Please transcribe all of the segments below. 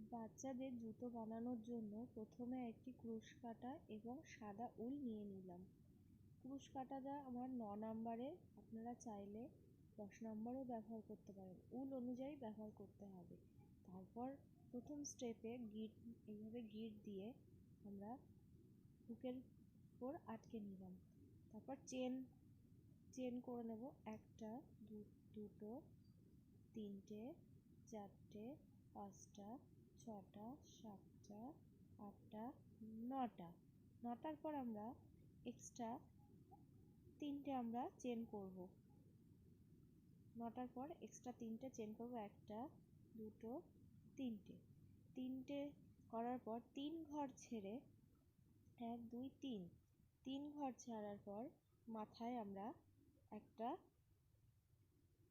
বাচ্চাদের জুতো বানানোর জন্য প্রথমে একটি ক্রুশ কাটা এবং সাদা উল নিয়ে নিলাম। ক্রুশ কাটাটা আমার ন নাম্বারের আপনারা চাইলে দশ নম্বরও ব্যবহার করতে পারেন। উল অনুযায়ী ব্যবহার করতে হবে। তারপর প্রথম স্টেপে গিট, এইভাবে গিট দিয়ে আমরা হুকের উপর আটকে নিলাম। তারপর চেন চেন করে নেব। একটা দুটো, তিনটে, চারটে, পাঁচটা ছটা, সাতটা, আটটা, নটা। নটার পর আমরা এক্সট্রা তিনটে আমরা চেন করব। নটার পর এক্সট্রা তিনটে চেন করব, একটা, দুটো, তিনটে। তিনটে করার পর তিন ঘর ছেড়ে এক, দুই, তিন। তিন ঘর ছাড়ার পর মাথায় আমরা একটা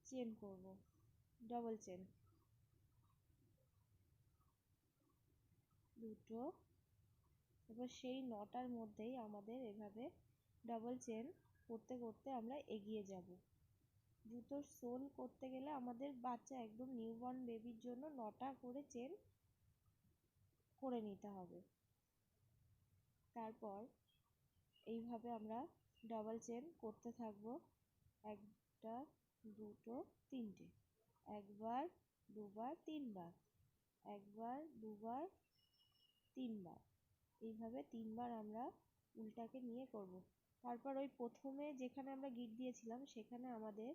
চেন করব। ডবল চেন দুটো। এবার সেই নটার মধ্যেই আমাদের এভাবে ডাবল চেন করতে করতে আমরা এগিয়ে যাব। জুতোর সোল করতে গেলে আমাদের বাচ্চা একদম নিউবর্ন বেবির জন্য নটা করে চেন করে নিতে হবে। তারপর এইভাবে আমরা ডাবল চেন করতে থাকব। একটা, দুটো, তিনটে। একবার, দুবার, তিনবার। একবার, দুবার তিনবার। এইভাবে তিনবার আমরা উলটাকে নিয়ে করব। তারপর ওই প্রথমে যেখানে আমরা গিট দিয়েছিলাম, সেখানে আমাদের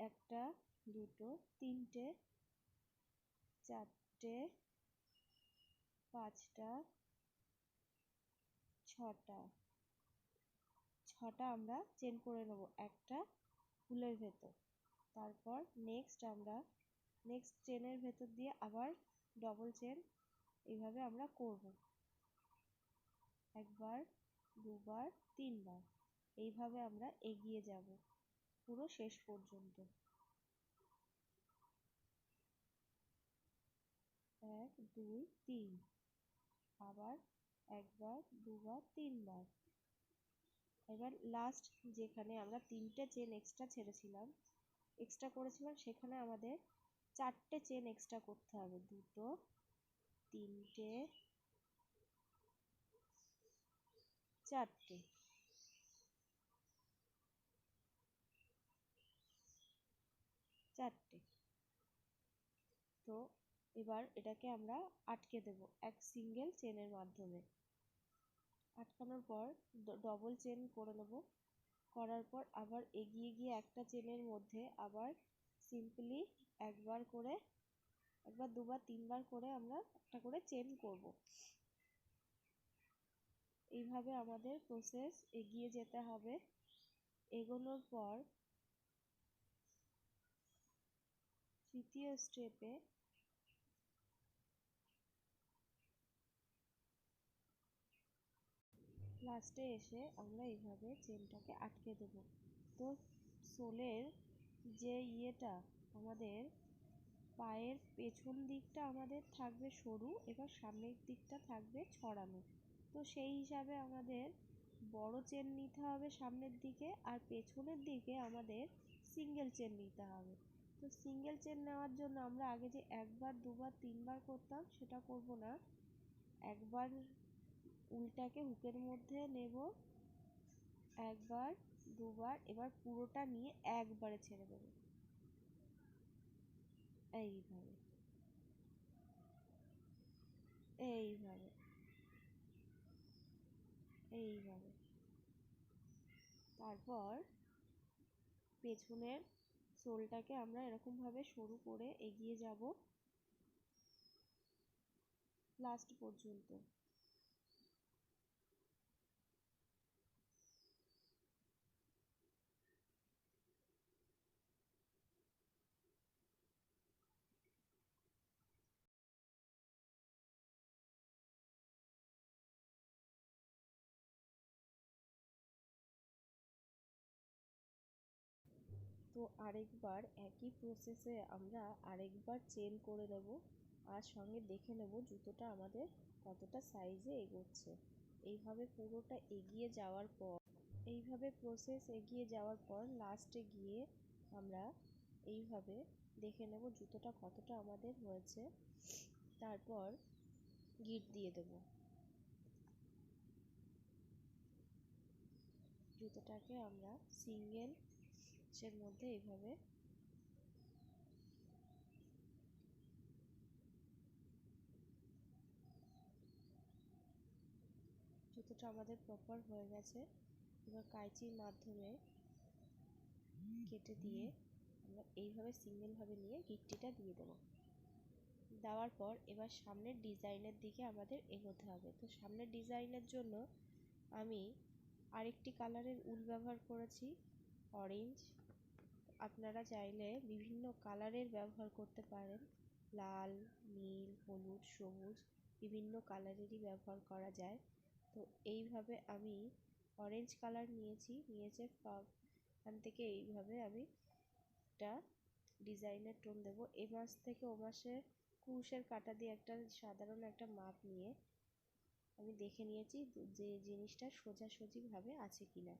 একটা, দুটো, তিনটে, চারটে, পাঁচটা, ছটা ছটা আমরা চেন করে নেব একটা ফুলের ভেতর। তারপর নেক্সট আমরা নেক্সট চেনের ভেতর দিয়ে আবার ডবল চেন এইভাবে আমরা করব। একবার, দুবার, তিনবার। এইভাবে আমরা এগিয়ে যাব পুরো শেষ পর্যন্ত। এক, দুই, তিন। আবার একবার, দুবার, তিনবার। এবার লাস্ট যেখানে আমরা তিনটে চেন এক্সট্রা ছেড়েছিলাম এক্সট্রা করেছিলাম, সেখানে আমাদের চারটে চেন এক্সট্রা করতে হবে। দুটো তিনটে, চারটে। চারটে। তো এবার এটাকে আমরা আটকে দেব এক সিঙ্গেল চেনের মাধ্যমে। আটকানোর পর ডবল চেন করে নেব। করার পর আবার এগিয়ে গিয়ে একটা চেনের মধ্যে আবার সিম্পলি একবার করে একবার, দুবার, তিনবার করে আমরা একটা করে চেন করব। এইভাবে আমাদের প্রসেস এগিয়ে যেতে হবে। এগোনোর পর তৃতীয় স্টেপে লাস্টে এসে আমরা এইভাবে চেনটাকে আটকে দেব। তো সোলের যে ইয়েটা আমাদের পায়ের পেছন দিকটা আমাদের থাকবে সরু, এবার সামনের দিকটা থাকবে ছড়ানো। তো সেই হিসাবে আমাদের বড় চেন নিতে হবে সামনের দিকে আর পেছনের দিকে আমাদের সিঙ্গেল চেন নিতে হবে। তো সিঙ্গেল চেন নেওয়ার জন্য আমরা আগে যে একবার, দুবার, তিনবার করতাম সেটা করব না। একবার উলটাকে হুকের মধ্যে নেব, একবার, দুবার, এবার পুরোটা নিয়ে একবারে ছেড়ে দেব। এইভাবে। এইভাবে। এইভাবে। তারপর পেছনের সোলটাকে আমরা এরকমভাবে সরু করে এগিয়ে যাব লাস্ট পর্যন্ত। তো আরেকবার একই প্রসেসে আমরা আরেকবার চেন করে নেব আর সঙ্গে দেখে নেব জুতোটা আমাদের কতটা সাইজে এগোচ্ছে। এইভাবে পুরোটা এগিয়ে যাওয়ার পর, এইভাবে প্রসেস এগিয়ে যাওয়ার পর লাস্টে গিয়ে আমরা এইভাবে দেখে নেব জুতোটা কতটা আমাদের হয়েছে। তারপর গিট দিয়ে দেবো। জুতোটাকে আমরা সিঙ্গেল এর মধ্যে এইভাবে জুতোটা আমাদের প্রপার হয়ে গেছে, এবার কাঁচির মাধ্যমে কেটে দিয়ে আমরা এইভাবে সিঙ্গেলভাবে নিয়ে গিট্টিটা দিয়ে দেবো। দেওয়ার পর এবার সামনের ডিজাইনের দিকে আমাদের এগোতে হবে। তো সামনের ডিজাইনের জন্য আমি আরেকটি কালারের উল ব্যবহার করেছি, অরেঞ্জ। আপনারা চাইলে বিভিন্ন কালারের ব্যবহার করতে পারেন। লাল, নীল, হলুদ, সবুজ বিভিন্ন কালারেরই ব্যবহার করা যায়। তো এইভাবে আমি অরেঞ্জ কালার নিয়েছি, নিয়েছে এখান থেকে এইভাবে আমি একটা ডিজাইনের টোন দেবো। এ মাস থেকে ও মাসে কুরুশের কাটা দিয়ে একটা সাধারণ একটা মাপ নিয়ে আমি দেখে নিয়েছি যে জিনিসটা সোজাসুজিভাবে আছে কি না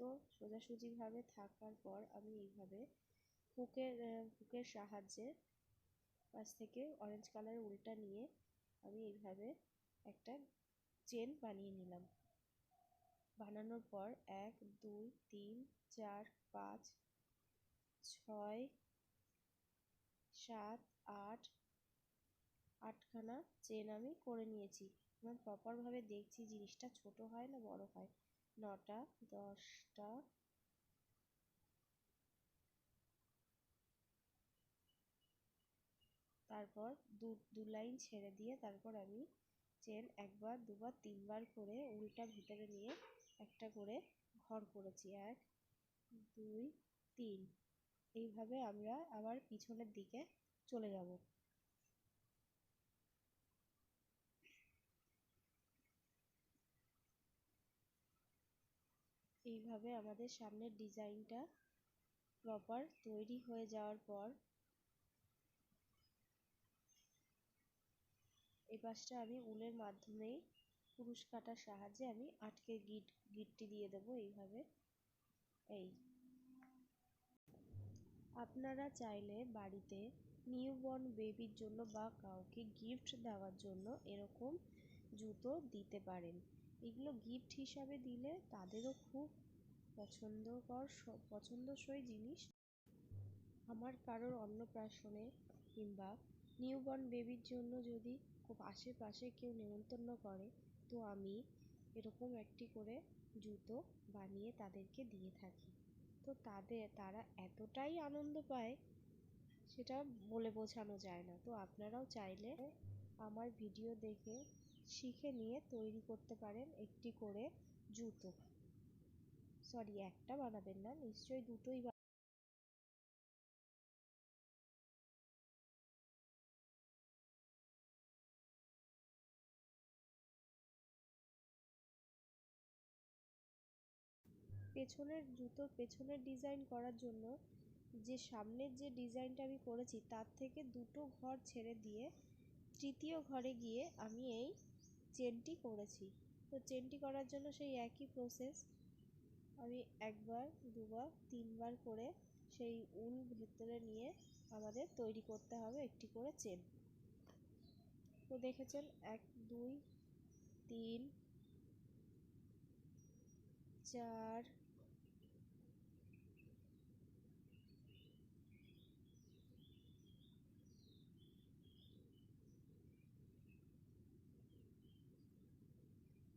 তো সোজাসুজিভাবে থাকার পর আমি এইভাবে হুকের হুকের সাহায্যে পাশ থেকে অরেঞ্জ কালারের উলটা নিয়ে আমি এইভাবে একটা চেন বানিয়ে নিলাম। বানানোর পর এক, দুই, তিন, চার, পাঁচ, ছয়, সাত, আট, আটখানা চেন আমি করে নিয়েছি। এবং প্রপারভাবে দেখছি জিনিসটা ছোট হয় না বড় হয়। নটা, দশটা। তারপর দু দু লাইন ছেড়ে দিয়ে তারপর আমি চেন একবার, দুবার, তিনবার করে উল্টা ভিতরে নিয়ে একটা করে ঘর করেছি। এক, দুই, তিন। এইভাবে আমরা আবার পিছনের দিকে চলে যাব। এইভাবে আমাদের সামনের ডিজাইনটা প্রপার তৈরি হয়ে যাওয়ার পর এই পাশটা আমি উলের মাধ্যমেই কুরুশ কাটার সাহায্যে আমি আটকে গিট, গিটটি দিয়ে দেবো এইভাবে। এই। আপনারা চাইলে বাড়িতে নিউবর্ন বেবির জন্য বা কাউকে গিফট দেওয়ার জন্য এরকম জুতো দিতে পারেন। এগুলো গিফট হিসাবে দিলে তাদেরও খুব পছন্দকর পছন্দসই জিনিস। আমার কারোর অন্নপ্রাশনে কিংবা নিউবর্ন বেবির জন্য যদি খুব আশেপাশে কেউ নেমন্তন্ন করে, তো আমি এরকম একটি করে জুতো বানিয়ে তাদেরকে দিয়ে থাকি। তো তাদের, তারা এতটাই আনন্দ পায়, সেটা বলে বোঝানো যায় না। তো আপনারাও চাইলে আমার ভিডিও দেখে শিখে নিয়ে তৈরি করতে পারেন একটি করে জুতো। সরি একটা বানাবেন না, নিশ্চয়ই দুটোই পেছনের জুতোর পেছনের ডিজাইন করার জন্য যে সামনের যে ডিজাইনটা আমি করেছি, তার থেকে দুটো ঘর ছেড়ে দিয়ে তৃতীয় ঘরে গিয়ে আমি এই চেনটি করেছি। তো চেনটি করার জন্য সেই একই প্রসেস আমি একবার, দুবার, তিনবার করে সেই উল ভেতরে নিয়ে আমাদের তৈরি করতে হবে একটি করে চেন। তো দেখেছেন, এক, দুই, তিন, চার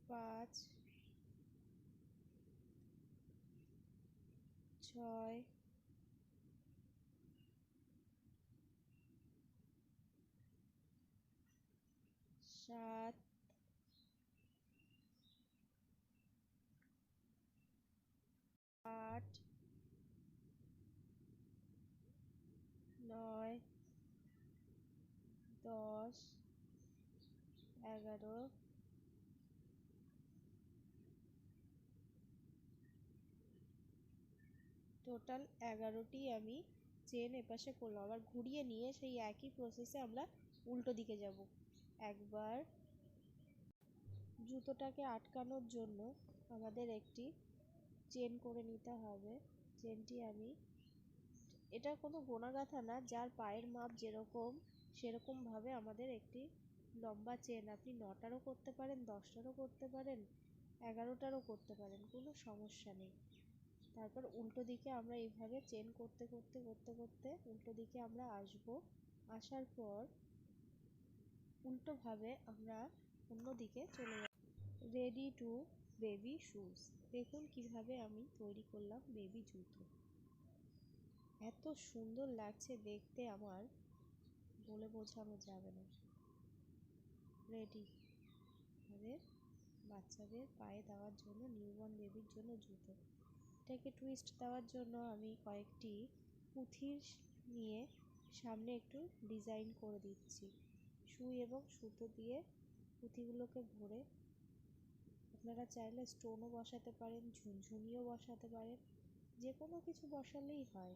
পাঁচ ছয় সাত আট নয় দশ এগারো টোটাল এগারোটি আমি চেন এপাশে করলাম। আবার ঘুরিয়ে নিয়ে সেই একই প্রসেসে আমরা উল্টো দিকে যাব। একবার জুতোটাকে আটকানোর জন্য আমাদের একটি চেন করে নিতে হবে। চেনটি আমি, এটা কোনো গোনা গাঁথা না, যার পায়ের মাপ যেরকম, সেরকমভাবে আমাদের একটি লম্বা চেন আপনি নটারও করতে পারেন, দশটারও করতে পারেন, এগারোটারও করতে পারেন, কোনো সমস্যা নেই। তারপর উল্টো দিকে আমরা এইভাবে চেন করতে করতে করতে করতে উল্টো দিকে আমরা আসব। আসার পর উল্টোভাবে আমরা অন্য দিকে চলে যাব। রেডি টু বেবি শুজ দেখুন কীভাবে আমি তৈরি করলাম বেবি জুতো। এত সুন্দর লাগছে দেখতে আমার। বলে বোঝানো যাবে না। রেডি আমাদের বাচ্চাদের পায়ে দেওয়ার জন্য নিউবর্ন বেবির জন্য জুতো। এটাকে টুইস্ট দেওয়ার জন্য আমি কয়েকটি পুঁথির নিয়ে সামনে একটু ডিজাইন করে দিচ্ছি। সুই এবং সুতো দিয়ে পুঁথিগুলোকে ভরে আপনারা চাইলে স্টোনও বসাতে পারেন, ঝুনঝুনিও বসাতে পারেন যে কোনো কিছু বসালেই হয়।